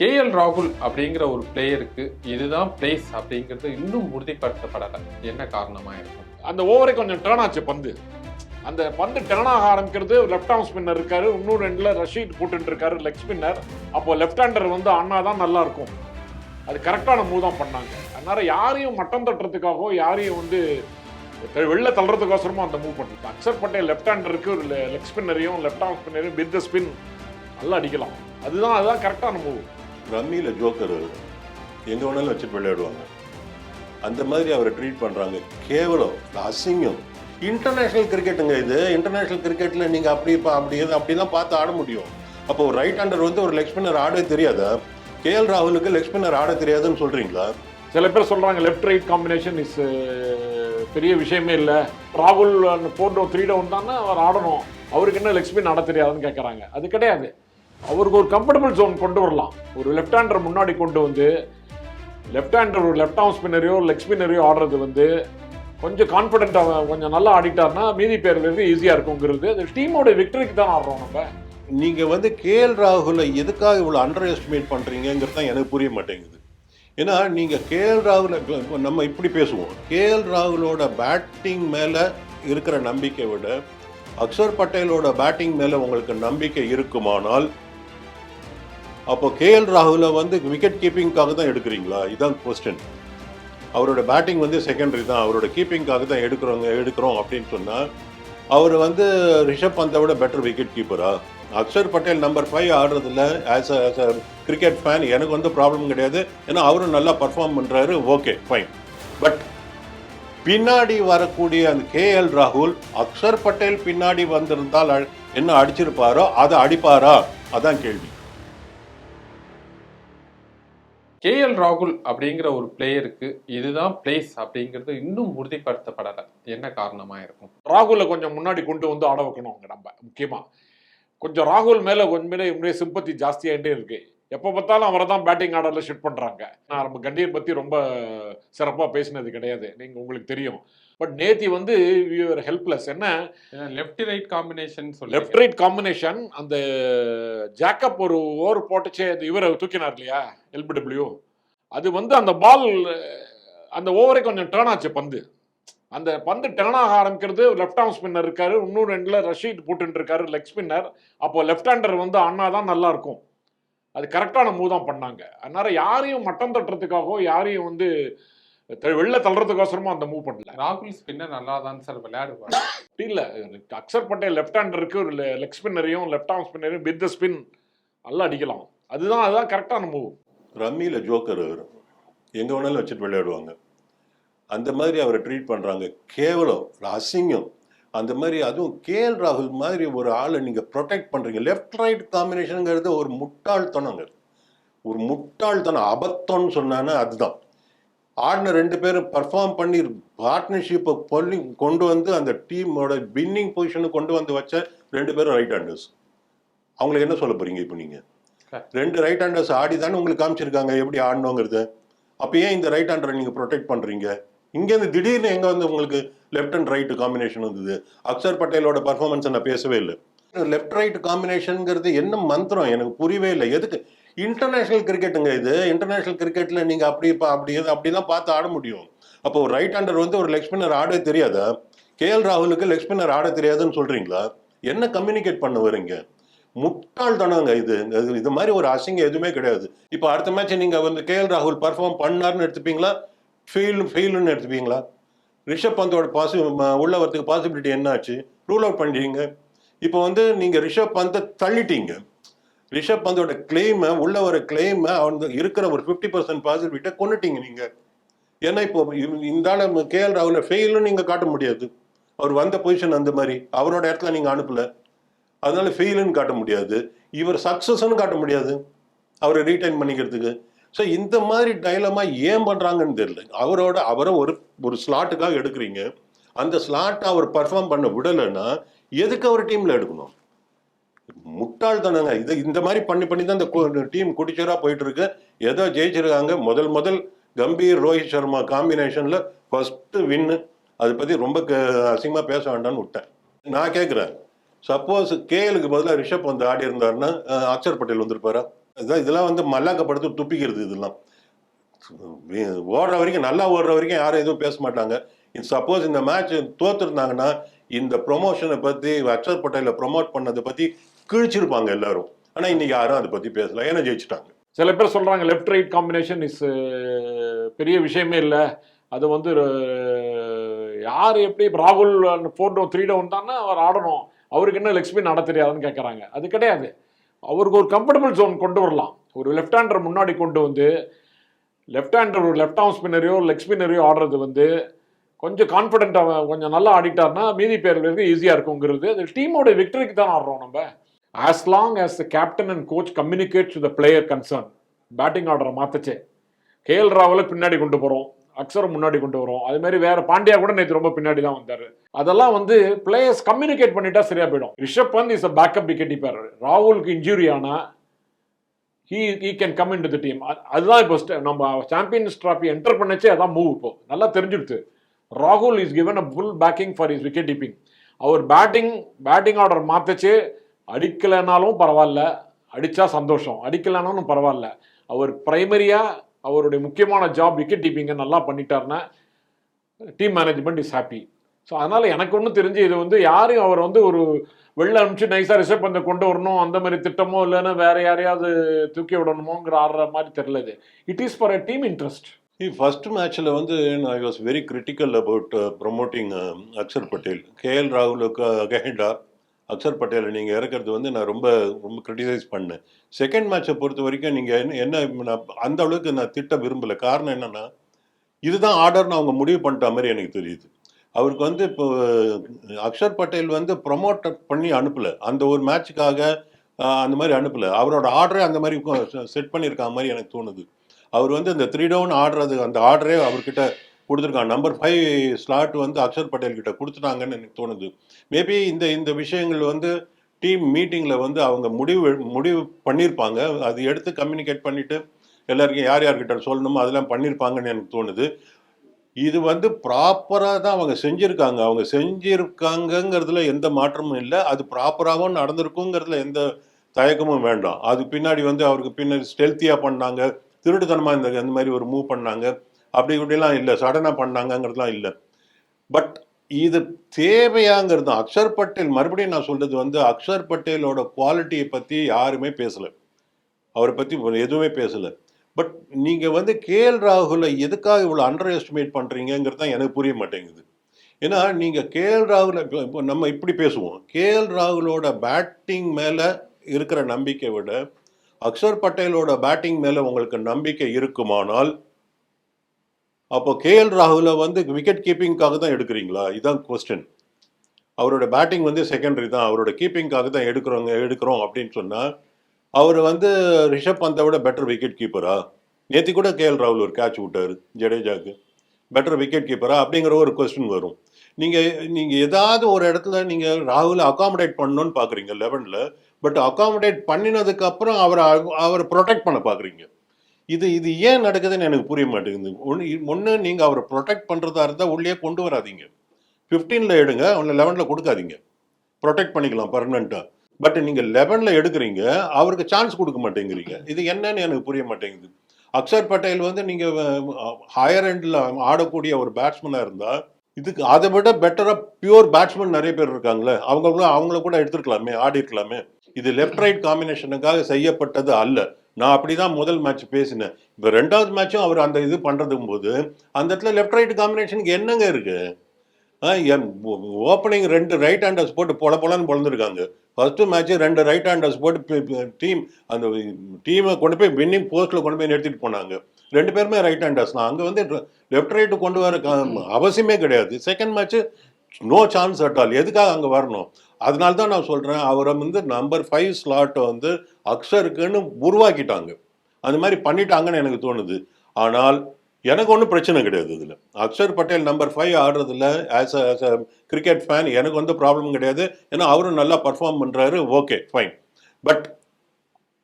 KL ராகுல் அப்படிங்கிற ஒரு பிளேயருக்கு இதுதான் பிளேஸ் அப்படிங்கிறது இன்னும் உறுதிப்படுத்தப்படலை. என்ன காரணமாக இருக்கும்? அந்த ஓவரை கொஞ்சம் டேர்ன் ஆச்சு பந்து. அந்த பந்து டேர்ன் ஆக ஆரம்பிக்கிறது லெஃப்ட் ஆர்ம் ஸ்பின்னர் இருக்காரு. இன்னும் ரெண்டில் ரஷீட் போட்டுட்டு இருக்காரு லெக் ஸ்பின்னர் அப்போ லெஃப்ட் ஹேண்டர் வந்து அண்ணா தான் நல்லா இருக்கும். அது கரெக்டான மூவ் தான் பண்ணாங்க. அதனால யாரையும் மட்டம் தட்டுறதுக்காகவோ யாரையும் வந்து வெளில தள்ளுறதுக்கோசரமும் அந்த மூவ் பண்ணல. அக்சர் பட்டேல் லெஃப்ட் ஹேண்டருக்கு ஒரு லெக் ஸ்பின்னரையும் லெஃப்ட் ஆர்ம் ஸ்பின்னரையும் வித் த ஸ்பின் நல்லா அடிக்கலாம். அதுதான் அதுதான் கரெக்டான மூவ் ரம்மியில் ஜோக்கர் எங்கே வேணாலும் வச்சுட்டு விளையாடுவாங்க. அந்த மாதிரி அவரை ட்ரீட் பண்ணுறாங்க கேவலம் அசிங்கம். இன்டர்நேஷ்னல் கிரிக்கெட்டுங்க இது. இன்டர்நேஷ்னல் கிரிக்கெட்டில் நீங்கள் அப்படி இப்போ அப்படி அப்படி தான் பார்த்து ஆட முடியும். அப்போ ஒரு ரைட் ஹேண்டர் வந்து ஒரு லெக் ஸ்பின்னர் ஆடவே தெரியாதா? கேஎல் ராகுலுக்கு லெக் ஸ்பின்னர் ஆட தெரியாதுன்னு சொல்கிறீங்களா சில பேர் சொல்கிறாங்க லெஃப்ட் ரைட் காம்பினேஷன் இஸ் பெரிய விஷயமே இல்லை. ராகுல் ஃபோர் டவுன் த்ரீ டவுன் தானே அவர் ஆடணும். அவருக்கு என்ன லெக் ஸ்பின் ஆட தெரியாதுன்னு கேட்குறாங்க அது கிடையாது. அவருக்கு ஒரு கம்ஃபர்டபுள் ஜோன் கொண்டு வரலாம். ஒரு லெஃப்ட் ஹேண்டர் முன்னாடி கொண்டு வந்து லெஃப்ட் ஹேண்டர் ஒரு லெஃப்ட் ஆர்ம் ஸ்பின்னரையோ லெக் ஸ்பின்னரையோ ஆடுறது வந்து கொஞ்சம் கான்ஃபிடென்ட்டாக கொஞ்சம் நல்லா ஆடிட்டார்னா மீதி பேருக்கு ஈஸியாக இருக்குங்கிறது. அது டீமோட விக்டரிக்கு தான் ஆடுறோம் நம்ம. நீங்கள் வந்து கேஎல் ராகுலை எதுக்காக இவ்வளோ அண்டர் எஸ்டிமேட் பண்ணுறீங்கிறது தான் எனக்கு புரிய மாட்டேங்குது. ஏன்னா நீங்கள் கேஎல் ராகுல நம்ம இப்படி பேசுவோம். கேஎல் ராகுலோட பேட்டிங் மேலே இருக்கிற நம்பிக்கை விட அக்ஷர் பட்டேலோட பேட்டிங் மேலே உங்களுக்கு நம்பிக்கை இருக்குமானால் அப்போ கேஎல் ராகுலை வந்து விக்கெட் கீப்பிங்காக தான் எடுக்கிறீங்களா? இதுதான் கொஸ்டின் அவரோட பேட்டிங் வந்து செகண்டரி தான். அவரோட கீப்பிங்காக தான் எடுக்கிறோங்க எடுக்கிறோம் அப்படின்னு சொன்னால் அவர் வந்து ரிஷப் பந்தை விட பெட்டர் விக்கெட் கீப்பரா அக்ஷர் பட்டேல் நம்பர் ஃபைவ் ஆடுறதுல ஆஸ் அ கிரிக்கெட் ஃபேன் எனக்கு வந்து ப்ராப்ளம் கிடையாது. ஏன்னா அவரும் நல்லா பர்ஃபார்ம் பண்ணுறாரு ஓகே ஃபைன் பட் பின்னாடி வரக்கூடிய அந்த கேஎல் ராகுல் அக்ஷர் பட்டேல் பின்னாடி வந்திருந்தால் என்ன அடிச்சிருப்பாரோ அதை அடிப்பாரா? அதான் கேள்வி. கேஎல் ராகுல் அப்படிங்கிற ஒரு பிளேயருக்கு இதுதான் பிளேஸ் அப்படிங்கிறது இன்னும் உறுதிப்படுத்தப்படலை. என்ன காரணமா இருக்கும்? ராகுலை கொஞ்சம் முன்னாடி கொண்டு வந்து ஆட வைக்கணும் அங்கே நம்ம முக்கியமாக கொஞ்சம் ராகுல் மேலே கொஞ்சமே உண்மையே சிம்பத்தி ஜாஸ்தியாகிட்டே இருக்குது எப்போ பார்த்தாலும் அவரை தான் பேட்டிங் ஆர்டரில் ஷிஃப்ட் பண்ணுறாங்க நான் நம்ம கண்டியன் பற்றி ரொம்ப சிறப்பாக பேசினது கிடையாது. நீங்கள் உங்களுக்கு தெரியும். பட் நேத்தி வந்து ஹெல்ப்லெஸ் என்ன? Left right combination left right combination அந்த ஜாக்கப் ஒரு ஓவர் போட்டுச்சே அந்த இவரை தூக்கினார் இல்லையா? எல்பிடபிள்யூ அது வந்து அந்த பால் அந்த ஓவரே கொஞ்சம் டேர்ன் ஆச்சு பந்து. அந்த பந்து டேர்ன் ஆக ஆரம்பிக்கிறது லெஃப்ட் ஆர்ம் ஸ்பின்னர் இருக்காரு. இன்னும் ரெண்டுல ரஷீத் போட்டுட்டு இருக்காரு லெக் ஸ்பின்னர் அப்போ லெஃப்ட் ஹேண்டர் வந்து அண்ணா தான் நல்லா இருக்கும். அது கரெக்டான மூவ் தான் பண்ணாங்க. அதனால யாரையும் மட்டம் தட்டுறதுக்காகவோ யாரையும் வந்து வெளில தள்ளுறதுக்கோசரமும் அந்த மூவ் பண்ணல. ராகுல் ஸ்பின்னர் நல்லா தான் சார் விளையாடுவார். இல்லை அக்சர் பட்டேல் லெஃப்ட் ஹேண்டருக்கு ஒரு லெக் ஸ்பின்னரையும் லெஃப்ட் ஆர்ம் ஸ்பின்னரையும் வித் த ஸ்பின் நல்லா அடிக்கலாம். அதுதான் அதுதான் கரெக்டான மூவ் ரம்மியில் ஜோக்கர் எங்கே வேணாலும் வச்சுட்டு விளையாடுவாங்க. அந்த மாதிரி அவரை ட்ரீட் பண்ணுறாங்க கேவலம் அசிங்கம். அந்த மாதிரி அதுவும் கேஎல் ராகுல் மாதிரி ஒரு ஆளை நீங்கள் ப்ரொடெக்ட் பண்ணுறீங்க லெஃப்ட் ரைட் காம்பினேஷனுங்கிறது ஒரு முட்டாள்தனங்க ஒரு முட்டாள்தனம் அபத்தம்னு சொன்னான்னா அதுதான். ஆடின ரெண்டு பேரும் பர்ஃபார்ம் பண்ணி பார்ட்னர்ஷிப்பை பண்ணி கொண்டு வந்து அந்த டீமோட வின்னிங் பொசிஷனுக்கு கொண்டு வந்து வச்ச ரெண்டு பேரும் ரைட் ஹேண்டர்ஸ் அவங்களுக்கு என்ன சொல்ல போறீங்க இப்போ நீங்கள் ரெண்டு ரைட் ஹேண்டர்ஸ் ஆடி தானே உங்களுக்கு காமிச்சிருக்காங்க எப்படி ஆடணுங்கிறது? அப்போ ஏன் இந்த ரைட் ஹேண்டரை நீங்கள் ப்ரொடெக்ட் பண்ணுறீங்க இங்கேருந்து திடீர்னு எங்கே வந்து உங்களுக்கு லெஃப்ட் அண்ட் ரைட் காம்பினேஷன் வந்தது? அக்ஷர் பட்டேலோட பர்ஃபார்மன்ஸை நான் பேசவே இல்லை. லெஃப்ட் ரைட் காம்பினேஷனுங்கிறது என்ன மந்திரம்? எனக்கு புரியவே இல்லை. எதுக்கு? இன்டர்நேஷ்னல் கிரிக்கெட்டுங்க இது. இன்டர்நேஷ்னல் கிரிக்கெட்டில் நீங்கள் அப்படி இப்போ அப்படி இது அப்படி தான் பார்த்து ஆட முடியும். அப்போ ஒரு ரைட் ஹேண்டர் வந்து ஒரு லெக் ஸ்பின்னர் ஆடவே தெரியாதா? கேஎல் ராகுலுக்கு லெக் ஸ்பின்னர் ஆட தெரியாதுன்னு சொல்கிறீங்களா என்ன கம்யூனிகேட் பண்ண வரீங்க முட்டாள்தனங்க இது. இது- இது மாதிரி ஒரு அசிங்கம் எதுவுமே கிடையாது. இப்போ அடுத்த மேட்ச் நீங்கள் வந்து கேஎல் ராகுல் பர்ஃபார்ம் பண்ணார்னு எடுத்துப்பீங்களா? ஃபெயிலு ஃபெயிலுன்னு எடுத்துப்பீங்களா? ரிஷப் பந்தோட பாசி உள்ள வரதுக்கு பாசிபிலிட்டி என்னாச்சு? ரூல் அவுட் பண்ணிட்டீங்க. இப்போ வந்து நீங்கள் ரிஷப் பந்தை தள்ளிட்டீங்க. ரிஷப் பந்தோட கிளைமை உள்ள வர கிளைமை அவங்க இருக்கிற ஒரு ஃபிஃப்டி பர்சன்ட் பாசிபிலிட்டியை கொண்டுட்டீங்க நீங்கள் ஏன்னா இப்போ இந்த ஆள் கேஎல் ராகுல ஃபெயிலுன்னு நீங்கள் காட்ட முடியாது. அவர் வந்த பொசிஷன் அந்த மாதிரி. அவரோட இடத்துல நீங்கள் அனுப்பலை. அதனால ஃபெயிலுன்னு காட்ட முடியாது. இவர் சக்ஸஸ்ன்னு காட்ட முடியாது. அவரை ரீடைன் பண்ணிக்கிறதுக்கு. ஸோ இந்த மாதிரி டைலமா ஏன் பண்ணுறாங்கன்னு தெரியல. அவரோட அவரை ஒரு ஒரு ஸ்லாட்டுக்காக எடுக்கிறீங்க. அந்த ஸ்லாட்டை அவர் பர்ஃபார்ம் பண்ண விடலைன்னா எதுக்கு அவர் டீமில் எடுக்கணும்? முட்டாள்தனங்க இது இந்த மாதிரி பண்ணி பண்ணி தான் இந்த டீம் குடிச்சராக போயிட்டு இருக்கு ஏதோ ஜெயிச்சிருக்காங்க. முதல் முதல் கம்பீர் ரோஹித் சர்மா காம்பினேஷனில் ஃபஸ்ட்டு வின்னு அதை பற்றி ரொம்ப க- அசிங்கமாக பேச வேண்டாம்னு விட்டேன். நான் கேட்குறேன் சப்போஸ் கேஎலுக்கு பதிலாக ரிஷப் வந்து ஆடி இருந்தாருன்னா அக்ஷர் பட்டேல் வந்திருப்பாரா? இதான் இதெல்லாம் வந்து மல்லாக்கப்படுத்து துப்பிக்கிறது இதெல்லாம். ஓடுற வரைக்கும் நல்லா ஓடுற வரைக்கும் யாரும் எதுவும் பேச மாட்டாங்க. சப்போஸ் இந்த மேட்ச் தோத்துருந்தாங்கன்னா இந்த ப்ரொமோஷனை பற்றி அக்ஷர் பட்டேல ப்ரொமோட் பண்ணதை பற்றி கிழிச்சிருப்பாங்க எல்லாரும். ஆனால் இன்னைக்கு யாரும் அதை பற்றி பேசல. ஏன்னா ஜெயிச்சிட்டாங்க. சில பேர் சொல்கிறாங்க லெஃப்ட் ரைட் காம்பினேஷன் இஸ் பெரிய விஷயமே இல்லை. அது வந்து யார் எப்படி ராகுல் ஃபோர் டவுன் த்ரீ டவுன் தானே அவர் ஆடணும். அவருக்கு என்ன லெக் ஸ்பின் ஆட தெரியாதுன்னு கேட்குறாங்க அது கிடையாது. அவருக்கு ஒரு கம்ஃபர்டபுள் ஜோன் கொண்டு வரலாம். ஒரு லெஃப்ட் ஹேண்டர் முன்னாடி கொண்டு வந்து லெஃப்ட் ஹேண்டர் ஒரு லெஃப்ட் ஆர்ம் ஸ்பின்னரையோ லெக் ஸ்பின்னரையோ ஆடுறது வந்து கொஞ்சம் கான்ஃபிடென்ட்டாக கொஞ்சம் நல்லா ஆடிட்டார்னா மீதி பேர்களுக்கு ஈஸியாக இருக்குங்கிறது. அது டீமோட விக்டரிக்கு தான் ஆடுறோம் நம்ம. As long as the captain and coach communicate the player concern concerned batting ஆர்டரை கே கேஎல் ராவலை பின்னாடி கொண்டு போகிறோம் அக்ஷரை முன்னாடி கொண்டு வரும். அது மாதிரி வேற பாண்டியா கூட நேற்று ரொம்ப பின்னாடி தான் வந்தாரு. அதெல்லாம் வந்து பிளேயர்ஸ் கம்யூனிகேட் பண்ணிட்டா சரியா போயிடும். Rishabh Pant is a backup wicket keeper ராகுலுக்கு இன்ஜுரி ஆனா he he can come in to the team அதுதான் இப்போ நம்ம சாம்பியன்ஸ் ட்ராஃபி என்டர் பண்ணச்சே அதான் மூவ் இப்போ. நல்லா தெரிஞ்சிடுது ராகுல் is given a full backing for is wicket keeping our batting batting order மாத்தச்சு. அடிக்கலைனாலும் பரவாயில்ல. அடிச்சா சந்தோஷம். அடிக்கலைனாலும் பரவாயில்ல. அவர் ப்ரைமரியாக அவருடைய முக்கியமான ஜாப் விக்கெட் கீப்பிங்கை நல்லா பண்ணிட்டாருன்னா team management is happy so அதனால் எனக்கு ஒன்றும் தெரிஞ்சு இது வந்து யாரையும் அவர் வந்து ஒரு வெளில அனுப்பிச்சு நைஸாக ரிசர்வ் பண்ண கொண்டு வரணும் அந்த மாதிரி திட்டமோ இல்லைன்னா வேற யாரையாவது தூக்கி விடணுமோங்கிற ஆடுற மாதிரி தெரியல இது. It is for a team interest first மேட்ச்சில் வந்து I was very critical about promoting Akshar Patel KL ராகுலுக்கு அகைண்டா அக்ஷர் பட்டேலை நீங்கள் இறக்கிறது வந்து நான் ரொம்ப ரொம்ப கிரிட்டிசைஸ் பண்ணேன். செகண்ட் மேட்சை பொறுத்த வரைக்கும் நீங்கள் என்ன என்ன நான் அந்த அளவுக்கு நான் திட்ட விரும்பலை. காரணம் என்னென்னா இதுதான் ஆர்டர்னு அவங்க முடிவு பண்ணிட்ட மாதிரி எனக்கு தெரியுது. அவருக்கு வந்து இப்போ அக்ஷர் பட்டேல் வந்து ப்ரொமோட் பண்ணி அனுப்பலை. அந்த ஒரு மேட்சுக்காக அந்த மாதிரி அனுப்பலை. அவரோட ஆர்டரே அந்த மாதிரி செட் பண்ணியிருக்க மாதிரி எனக்கு தோணுது. அவர் வந்து இந்த த்ரீ டவுன் ஆடுறது அந்த ஆர்டரே அவர்கிட்ட கொடுத்துருக்காங்க. நம்பர் ஃபைவ் ஸ்லாட் வந்து அக்ஷர் பட்டேல் கிட்ட கொடுத்துட்டாங்கன்னு எனக்கு தோணுது. மேபி இந்த இந்த விஷயங்கள் வந்து டீம் மீட்டிங்கில் வந்து அவங்க முடிவு முடிவு பண்ணியிருப்பாங்க அது எடுத்து கம்யூனிகேட் பண்ணிவிட்டு எல்லாருக்கும் யார் யார்கிட்ட சொல்லணுமோ அதெல்லாம் பண்ணியிருப்பாங்கன்னு எனக்கு தோணுது. இது வந்து ப்ராப்பராக தான் அவங்க செஞ்சுருக்காங்க. அவங்க செஞ்சுருக்காங்கங்கிறதுல எந்த மாற்றமும் இல்லை. அது ப்ராப்பராகவும் நடந்திருக்குங்கிறதுல எந்த தயக்கமும் வேண்டாம். அது பின்னாடி வந்து அவருக்கு பின்னாடி ஸ்டெல்த்தியாக பண்ணாங்க. திருட்டுத்தனமாக இந்த அந்த மாதிரி ஒரு மூவ் பண்ணாங்க. அப்படி இப்படிலாம் இல்லை. சடனாக பண்ணாங்கங்கிறதுலாம் இல்லை. பட் இது தேவையாங்கிறது தான். அக்ஷர் பட்டேல் மறுபடியும் நான் சொல்றது வந்து அக்ஷர் பட்டேலோட குவாலிட்டியை பற்றி யாருமே பேசலை. அவரை பற்றி எதுவுமே பேசலை. பட் நீங்கள் வந்து கே எல் ராகுலை எதுக்காக இவ்வளோ அண்டர் எஸ்டிமேட் பண்ணுறீங்கிறது தான் எனக்கு புரிய மாட்டேங்குது. ஏன்னா நீங்கள் கேஎல் ராகுலை இப்போ இப்போ நம்ம இப்படி பேசுவோம். கேஎல் ராகுலோட பேட்டிங் மேலே இருக்கிற நம்பிக்கை விட அக்ஷர் பட்டேலோட பேட்டிங் மேலே உங்களுக்கு நம்பிக்கை இருக்குமானால் அப்போ கேஎல் ராகுலை வந்து விக்கெட் கீப்பிங்காக தான் எடுக்கிறீங்களா? இதுதான் கொஸ்டின் அவரோட பேட்டிங் வந்து செகண்டரி தான். அவரோட கீப்பிங்காக தான் எடுக்கிறோங்க எடுக்கிறோம் அப்படின்னு சொன்னால் அவர் வந்து ரிஷப் பந்தை விட பெட்டர் விக்கெட் கீப்பரா நேற்று கூட கேஎல் ராகுல் ஒரு கேட்ச் விட்டார் ஜடேஜாக்கு பெட்டர் விக்கெட் கீப்பரா அப்படிங்கிற ஒரு கொஸ்டின் வரும். நீங்கள் நீங்கள் ஏதாவது ஒரு இடத்துல நீங்கள் ராகுலை அகாமடேட் பண்ணணும்னு பார்க்குறீங்க லெவனில் பட் அகாமடேட் பண்ணினதுக்கப்புறம் அவரை அவரை ப்ரொடெக்ட் பண்ண பார்க்குறீங்க இது இது ஏன் நடக்குதுன்னு எனக்கு புரிய மாட்டேங்குது. ஒன்று ஒன்று நீங்கள் அவரை ப்ரொடெக்ட் பண்ணுறதா இருந்தால் உள்ளே கொண்டு வராதீங்க. ஃபிஃப்டீனில் எடுங்க அவனை லெவனில் கொடுக்காதீங்க. ப்ரொடெக்ட் பண்ணிக்கலாம் பர்மனெண்ட்டாக பட் நீங்கள் லெவனில் எடுக்கிறீங்க அவருக்கு சான்ஸ் கொடுக்க மாட்டேங்கிறீங்க. இது என்னன்னு எனக்கு புரிய மாட்டேங்குது. அக்ஷர் பட்டேல் வந்து நீங்கள் ஹையர் எண்டில் ஆடக்கூடிய ஒரு பேட்ஸ்மேனாக இருந்தால் இதுக்கு அதை விட பெட்டராக பியூர் பேட்ஸ்மேன் நிறைய பேர் இருக்காங்களே அவங்க கூட அவங்கள கூட எடுத்துருக்கலாமே ஆடி இருக்கலாமே இது லெஃப்ட் ரைட் காம்பினேஷனுக்காக செய்யப்பட்டது அல்ல. நான் அப்படிதான் முதல் மேட்ச் பேசினேன். இப்போ ரெண்டாவது மேட்சும் அவர் அந்த இது பண்றதும் போது அந்த இடத்துல லெஃப்ட் ரைட் காம்பினேஷனுக்கு என்னங்க இருக்கு? ஓப்பனிங் ரெண்டு ரைட் ஹேண்டர்ஸ் போட்டு பொல பொலன்னு பொழந்திருக்காங்க ஃபர்ஸ்ட் மேட்ச் ரெண்டு ரைட் ஹேண்டர்ஸ் போட்டு டீம் அந்த டீமை கொண்டு போய் வின்னிங் போஸ்ட்ல கொண்டு போய் நிறுத்திட்டு போனாங்க. ரெண்டு பேருமே ரைட் ஹேண்டர்ஸ் தான். அங்கே வந்து லெஃப்ட் ரைட்டு கொண்டு வர அவசியமே கிடையாது. Second match no chance at all எதுக்காக அங்கே வரணும்? அதனால தான் நான் சொல்கிறேன் அவரை வந்து நம்பர் ஃபைவ் ஸ்லாட்டை வந்து அக்ஷருக்குன்னு உருவாக்கிட்டாங்க. அந்த மாதிரி பண்ணிட்டாங்கன்னு எனக்கு தோணுது. ஆனால் எனக்கு ஒன்றும் பிரச்சனை கிடையாது இதில். அக்ஷர் பட்டேல் நம்பர் ஃபைவ் ஆடுறதுல ஆஸ் அ கிரிக்கெட் ஃபேன் எனக்கு வந்து ப்ராப்ளம் கிடையாது. ஏன்னா அவரும் நல்லா பர்ஃபார்ம் பண்ணுறாரு ஓகே ஃபைன் பட்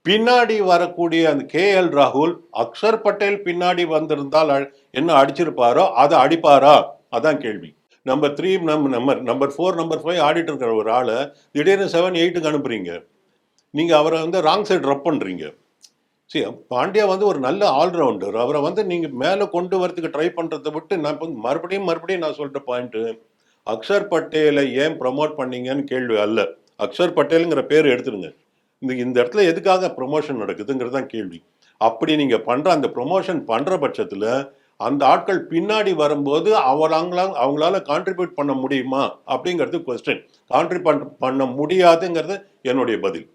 பின்னாடி வரக்கூடிய அந்த கேஎல் ராகுல் அக்ஷர் பட்டேல் பின்னாடி வந்திருந்தால் அ- என்ன அடிச்சிருப்பாரோ அதை அடிப்பாரா? அதான் கேள்வி. நம்பர் த்ரீ நம்ம number number four number five ஆடிட்டு இருக்கிற ஒரு ஆளை திடீர்னு செவன் எயிட்டுக்கு அனுப்புறீங்க. நீங்கள் அவரை வந்து ராங் சைடு ட்ரப் பண்ணுறீங்க சரி பாண்டியா வந்து ஒரு நல்ல ஆல்ரவுண்டர் அவரை வந்து நீங்கள் மேலே கொண்டு வரதுக்கு ட்ரை பண்ணுறதை விட்டு நான் இப்போ மறுபடியும் மறுபடியும் நான் சொல்கிற பாயிண்ட்டு அக்ஷர் பட்டேலை ஏன் ப்ரமோட் பண்ணீங்கன்னு கேள்வி அல்ல. அக்ஷர் பட்டேலுங்கிற பேர் எடுத்துருங்க இந்த இந்த இடத்துல எதுக்காக ப்ரொமோஷன் நடக்குதுங்கிறது தான் கேள்வி. அப்படி நீங்கள் பண்ணுற அந்த ப்ரொமோஷன் பண்ணுற பட்சத்தில் அந்த ஆட்கள் பின்னாடி வரும்போது அவங்களா அவங்களால கான்ட்ரிபியூட் பண்ண முடியுமா அப்படிங்கிறது கொஸ்டின் கான்ட்ரிபியூட் பண்ண முடியாதுங்கிறது என்னுடைய பதில்.